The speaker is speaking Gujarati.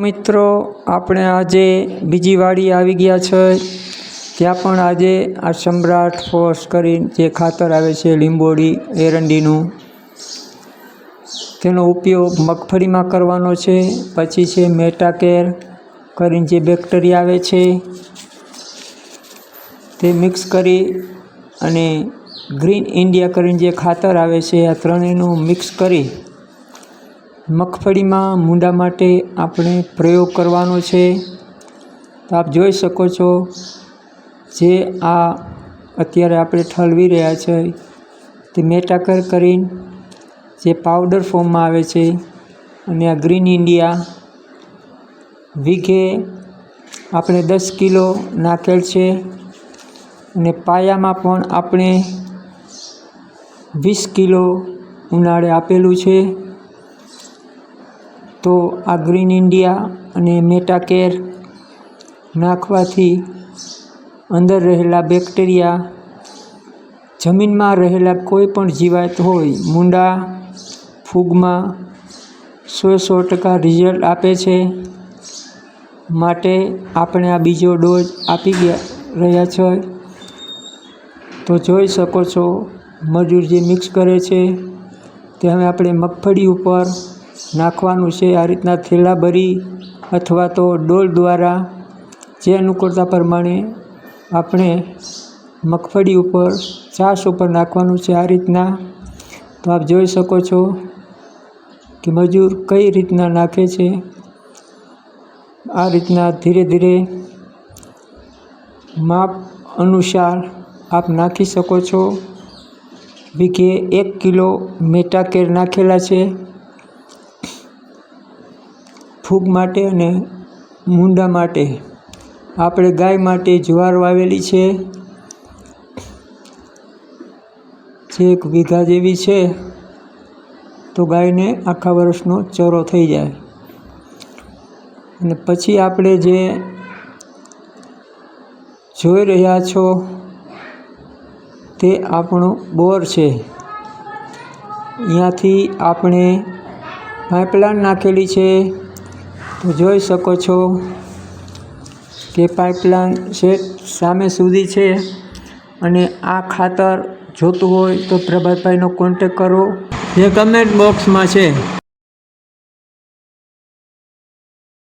મિત્રો, આપણે આજે બીજી વાડી આવી ગયા છે. ત્યાં પણ આજે આ સમ્રાટ ફોર્સ કરીને જે ખાતર આવે છે લીંબોડી એરંડીનું, તેનો ઉપયોગ મગફળીમાં કરવાનો છે. પછી છે મેટાકેર કરીને જે બેક્ટેરિયા આવે છે, તે મિક્સ કરી અને ગ્રીન ઇન્ડિયા કરીને જે ખાતર આવે છે, આ ત્રણેયનું મિક્સ કરી મગફળીમાં મૂંડા માટે આપણે પ્રયોગ કરવાનો છે. તો આપ જોઈ શકો છો જે આ અત્યારે આપણે ઠલવી રહ્યા છે. તે મેટાકર કરીને જે પાવડર ફોર્મમાં આવે છે અને આ ગ્રીન ઇન્ડિયા વીઘે આપણે દસ કિલો નાખેલ છે અને પાયામાં પણ આપણે વીસ કિલો ઉનાળે આપેલું છે. તો આ ગ્રીન ઇન્ડિયા અને મેટાકેર નાખવાથી અંદર રહેલા બેક્ટેરિયા જમીનમાં રહેલા કોઈ પણ જીવાત હોય, મૂંડા, ફૂગમાં સો સો ટકા રિઝલ્ટ આપે છે. માટે આપણે આ બીજો ડોઝ આપી ગયા રહ્યા છે. તો જોઈ શકો છો, મજૂર જે મિક્સ કરે છે, તે હવે આપણે મગફળી ઉપર નાખવાનું છે, આ રીતના થેલા ભરી અથવા તો ડોલ દ્વારા જે અનુકૂળતા પ્રમાણે આપણે મગફળી ઉપર, છાશ ઉપર નાખવાનું છે, આ રીતના. તો આપ જોઈ શકો છો કે મજૂર કઈ રીતના નાખે છે. આ રીતના ધીરે ધીરે માપ અનુસાર આપ નાખી શકો છો. વીઘે એક કિલો મેટાકેર નાખેલા છે. ફૂગ માટે અને મૂંડા માટે. આપણે ગાય માટે જુવાર વાવેલી છે. જે એક વીઘા જેવી છે. તો ગાયને આખા વર્ષનો ચરો થઈ જાય. અને પછી આપણે જે જોઈ રહ્યા છો તે આપણો બોર છે. અહીંયાથી આપણે પાઇપલાઇન નાખેલી છે. જોઈ શકો છો કે પાઇપલાઇન છે, સામે સુધી છે અને આ ખાતર જોતું હોય તો પ્રભાતભાઈનો કોન્ટેક કરો. જે કમેન્ટ બોક્સમાં છે.